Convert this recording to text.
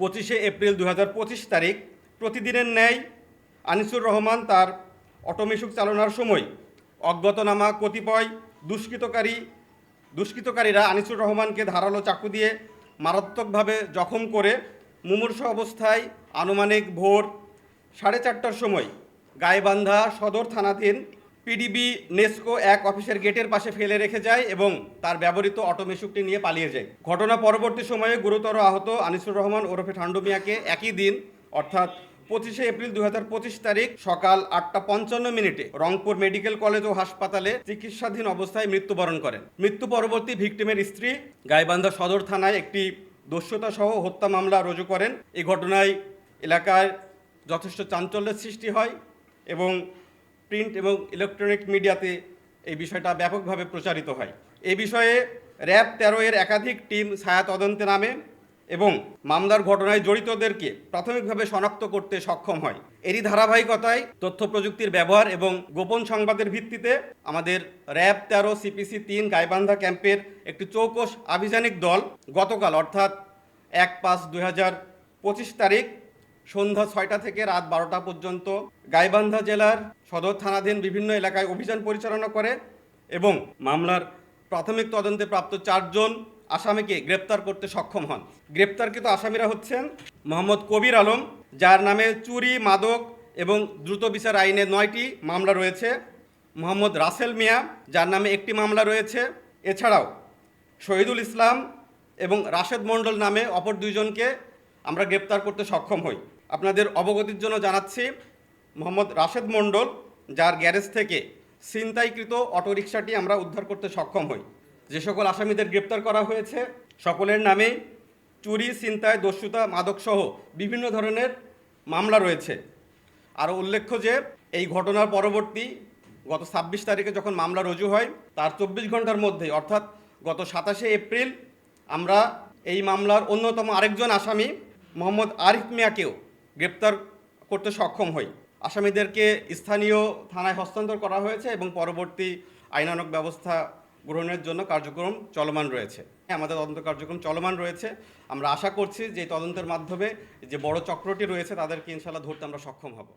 পঁচিশে এপ্রিল দু হাজার পঁচিশ তারিখ, প্রতিদিনের ন্যায় আনিসুর রহমান তার অটোমেশুক চালনার সময় অজ্ঞাতনামা কতিপয় দুষ্কৃতকারী, দুষ্কৃতকারীরা আনিসুর রহমানকে ধারালো চাকু দিয়ে মারাত্মকভাবে জখম করে মুমূর্ষ অবস্থায় আনুমানিক ভোর সাড়ে চারটার সময় গাইবান্ধা সদর থানাধীন পিডিবি নেস্কো এক অফিসের গেটের পাশে ফেলে রেখে যায় এবং তার ব্যবহৃত অটোমেশুকটি নিয়ে পালিয়ে যায়। ঘটনা পরবর্তী সময়ে গুরুতর আহত আনিসুর রহমান ওরফে ঠান্ডু মিয়াকে একই দিন, অর্থাৎ পঁচিশে এপ্রিল দু হাজার পঁচিশ তারিখ সকাল আটটা পঞ্চান্ন মিনিটে রংপুর মেডিকেল কলেজ ও হাসপাতালে চিকিৎসাধীন অবস্থায় মৃত্যুবরণ করেন। মৃত্যু পরবর্তী ভিকটিমের স্ত্রী গাইবান্ধা সদর থানায় একটি দস্যুতা সহ হত্যা মামলা রুজু করেন। এই ঘটনায় এলাকায় যথেষ্ট চাঞ্চল্যের সৃষ্টি হয় এবং প্রিন্ট এবং ইলেকট্রনিক মিডিয়াতে এই বিষয়টা ব্যাপকভাবে প্রচারিত হয়। এই বিষয়ে র্যাব তেরো এর একাধিক টিম ছায়া তদন্তে নামে এবং মামলার ঘটনায় জড়িতদেরকে প্রাথমিকভাবে শনাক্ত করতে সক্ষম হয়। এরই ধারাবাহিকতায় তথ্য প্রযুক্তির ব্যবহার এবং গোপন সংবাদের ভিত্তিতে আমাদের র্যাব তেরো সিপিসি তিন গাইবান্ধা ক্যাম্পের একটি চৌকস আভিযানিক দল গতকাল, অর্থাৎ এক পাঁচ দুই হাজার পঁচিশ তারিখ সন্ধ্যা ছয়টা থেকে রাত বারোটা পর্যন্ত গাইবান্ধা জেলার সদর থানাধীন বিভিন্ন এলাকায় অভিযান পরিচালনা করে এবং মামলার প্রাথমিক তদন্তে প্রাপ্ত চারজন আসামিকে গ্রেপ্তার করতে সক্ষম হন। গ্রেপ্তারকৃত আসামিরা হচ্ছেন মোহাম্মদ কবির আলম, যার নামে চুরি, মাদক এবং দ্রুত বিচার আইনে নয়টি মামলা রয়েছে। মোহাম্মদ রাসেল মিয়া, যার নামে একটি মামলা রয়েছে। এছাড়াও শহীদুল ইসলাম এবং রাশেদ মণ্ডল নামে অপর দুইজনকে আমরা গ্রেপ্তার করতে সক্ষম হই। আপনাদের অবগতির জন্য জানাচ্ছি, মোহাম্মদ রাশেদ মণ্ডল, যার গ্যারেজ থেকে ছিনতাইকৃত অটোরিকশাটি আমরা উদ্ধার করতে সক্ষম হই। যে সকল আসামিদের গ্রেপ্তার করা হয়েছে, সকলের নামে চুরি, ছিনতাই, দস্যুতা, মাদকসহ বিভিন্ন ধরনের মামলা রয়েছে। আরও উল্লেখ্য যে, এই ঘটনার পরবর্তী গত ছাব্বিশ তারিখে যখন মামলা রুজু হয়, তার চব্বিশ ঘণ্টার মধ্যে, অর্থাৎ গত সাতাশে এপ্রিল, আমরা এই মামলার অন্যতম আরেকজন আসামি মোহাম্মদ আরিফ মিয়াকেও গ্রেপ্তার করতে সক্ষম হই। আসামিদেরকে স্থানীয় থানায় হস্তান্তর করা হয়েছে এবং পরবর্তী আইনানক ব্যবস্থা গ্রহণের জন্য কার্যক্রম চলমান রয়েছে। হ্যাঁ, আমাদের তদন্ত কার্যক্রম চলমান রয়েছে। আমরা আশা করছি যে তদন্তের মাধ্যমে যে বড় চক্রটি রয়েছে তাদেরকে ইনশাল্লাহ ধরতে আমরা সক্ষম হব।